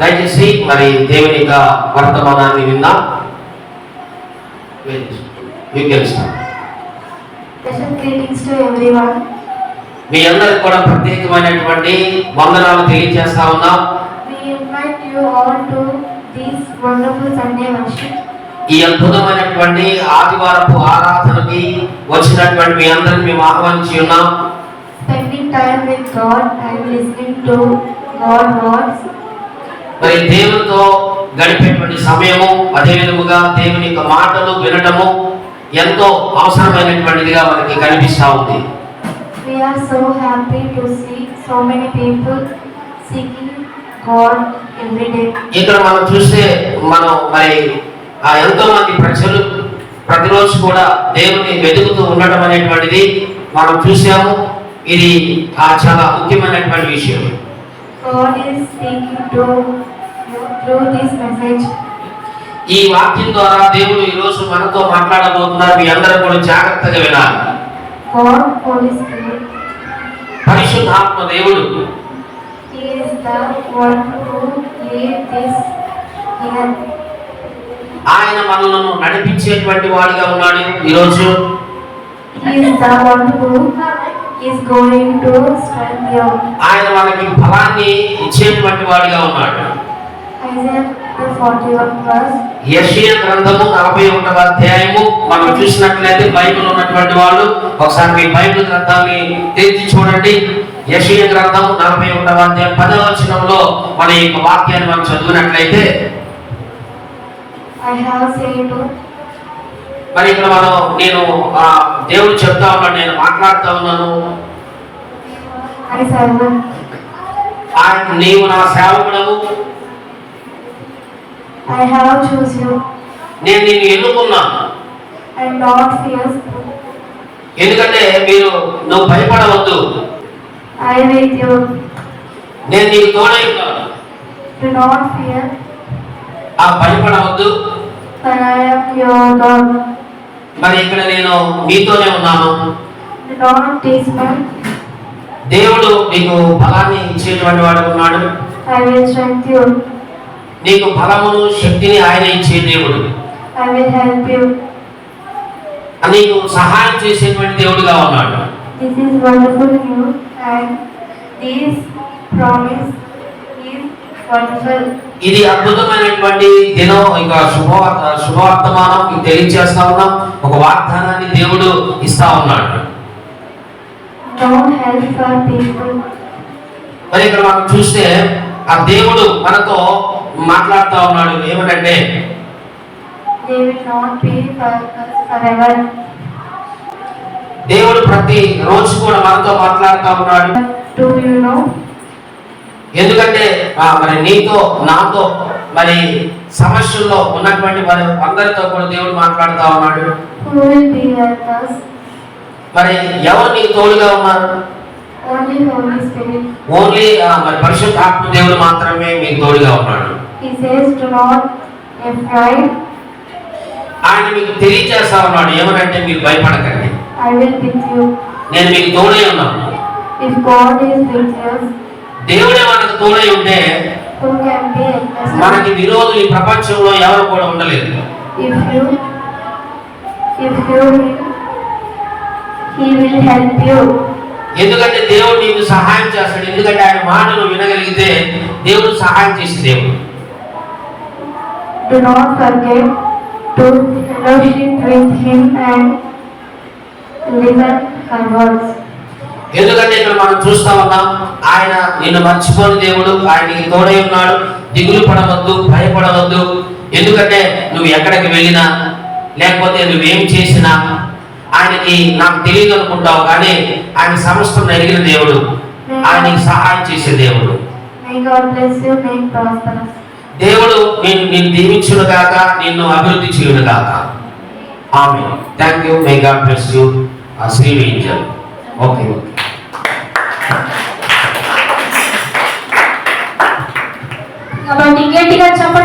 దయచేసి మరి దేవుని యొక్క వర్తమానాన్ని విన్నా మీ అందరికి కూడా ప్రత్యేకమైనటువంటి వందనాలు తెలియజేస్తా ఉన్నా. ఈ అద్భుతమైనటువంటి ఆదివారపు ఆరాధనకి వచ్చినటువంటి మీ అందరిని మేము ఆహ్వానించి ఉన్నాం. టైం విత్ గాడ్ అండ్ మరి దేవునితో గడిపేటువంటి సమయము అదే విధముగా దేవుని యొక్క మాటలు వినటము ఎంతో అవసరమైనటువంటిదిగా మనకి కనిపిస్తా ఉంది. We are so happy to see so many people seeking God every day. ఇక్కడ మనం చూస్తే మనం మరి ఆ ఎంతో మంది ప్రజలు ప్రతిరోజు కూడా దేవుని వెతుకుతూ ఉండటం అనేటువంటిది మనం చూసాము ఇది చాలా ముఖ్యమైనటువంటి విషయం. God is to ఈ వాక్యం ద్వారా దేవుడు ఈ రోజు మనతో మాట్లాడబోతున్నారు. మీ అందరూ కూడా జాగ్రత్తగా వినాలి. పరిశుద్ధాత్మ దేవుడు. ఆయన మనలను నడిపించేటువంటి వాడిగా ఉన్నాడు ఈ ఈరోజు ఆయన మనకి ఫలాన్ని ఇచ్చేటువంటి వాడిగా ఉన్నాడు. యెషయా గ్రంథము నలభై ఒకటవ అధ్యాయము. మనం చూసినట్లయితే బైబిల్ ఉన్నటువంటి వాళ్ళు ఒకసారి మీ బైబిల్ గ్రంథాన్ని తెరిచి చూడండి. యెషయా గ్రంథము నలభై ఒకటవ అధ్యాయం పదవ వచనంలో మన యొక్క వాక్యాన్ని మనం చదివినట్లయితే. మరి ఇక్కడ మనం నేను ఆ, దేవుడు చెప్తా ఉన్నాడు నేను మాట్లాడుతా ఉన్నాను. నీవు నా సేవకుడము I have choose you నేను నిన్ను ఎన్నుకున్నాను and not fears. ఎందుకంటే మీరు నువ్వు భయపడవద్దు I with you. నేను నీకు తోడై ఉన్నాను Do not fear, ఆ భయపడవద్దు for I am your God. మరి ఇక్కడ నేను మీతోనే ఉన్నాను Do not dismay. దేవుడు నీకు బలాన్ని ఇచ్చేటువంటి వాడు ఉన్నాడు I will strengthen you. నీకు బలమును శక్తిని ఆయన ఇచ్చే దేవుడు I will help you. నీకు సహాయం చేసేటువంటి దేవుడుగా ఉన్నాడు This is wonderful news and this promise is wonderful. ఇది అద్భుతమైనటువంటి దినం ఇక శుభవార్త శుభవర్తమానం తెలియజేస్తా ఉన్నాం ఒక వాగ్దానాన్ని దేవుడు ఇస్తా ఉన్నాడు. మరి ఇక్కడ మనం చూస్తే ఆ దేవుడు మనతో మాట్లాడుతా ఉన్నాడు ఏమిటంటే. దేవుడు ప్రతి రోజు కూడా మనతో మాట్లాడుతా ఉన్నాడు? ఎందుకంటే మరి నీతో నాతో మరి సమస్యల్లో ఉన్నటువంటి వారి అందరితో కూడా దేవుడు మాట్లాడుతా ఉన్నాడు? మరి ఎవరు నీకు తోడుగా ఉన్నారు. ఓన్లీ మరి పరిశుద్ధాత్మ దేవుడు మాత్రమే మీకు తోడుగా ఉన్నాడు He says, Do not afraid. ఆయన మీకు తెలియజేస్తా ఉన్నాడు ఏమనంటే మీరు భయపడకండి I will with you. నేను మీకు తోడై ఉన్నాను If God is with us, దేవుడే మనకు తోడై ఉంటే who can be against us? మనకి విరోధులు ఈ ప్రపంచంలో ఎవరు కూడా ఉండలేదు If you, if you will, He will help you. ఎందుకంటే దేవుడు నీకు సహాయం చేస్తాడు ఎందుకంటే ఆయన మాటలు వినగలిగితే దేవుడు సహాయం చేసే దేవుడు Do not forget to fellowship with Him and listen her words. ఎందుకంటే ఇక్కడ మనం చూస్తా ఉన్నాం ఆయన నిన్ను మర్చిపోని దేవుడు ఆయన నీకు తోడై ఉన్నాడు దిగులు పడవద్దు భయపడవద్దు ఎందుకంటే నువ్వు ఎక్కడికి వెళ్ళినా లేకపోతే నువ్వేం చేసినా ఆయనకి నాకు తెలియదు అనుకుంటావు కానీ ఆయన సమస్తం ఎరిగిన దేవుడు ఆయనకి సహాయం చేసే దేవుడు May God bless you, make prosperous. దేవుడు నేను నేను దీవించును కాక నిన్ను అభివృద్ధి చేయును కాక ఆమె. Thank you may God bless you Shri Angel. Okay okay కాబట్టి గట్టిగా చెప్పండి.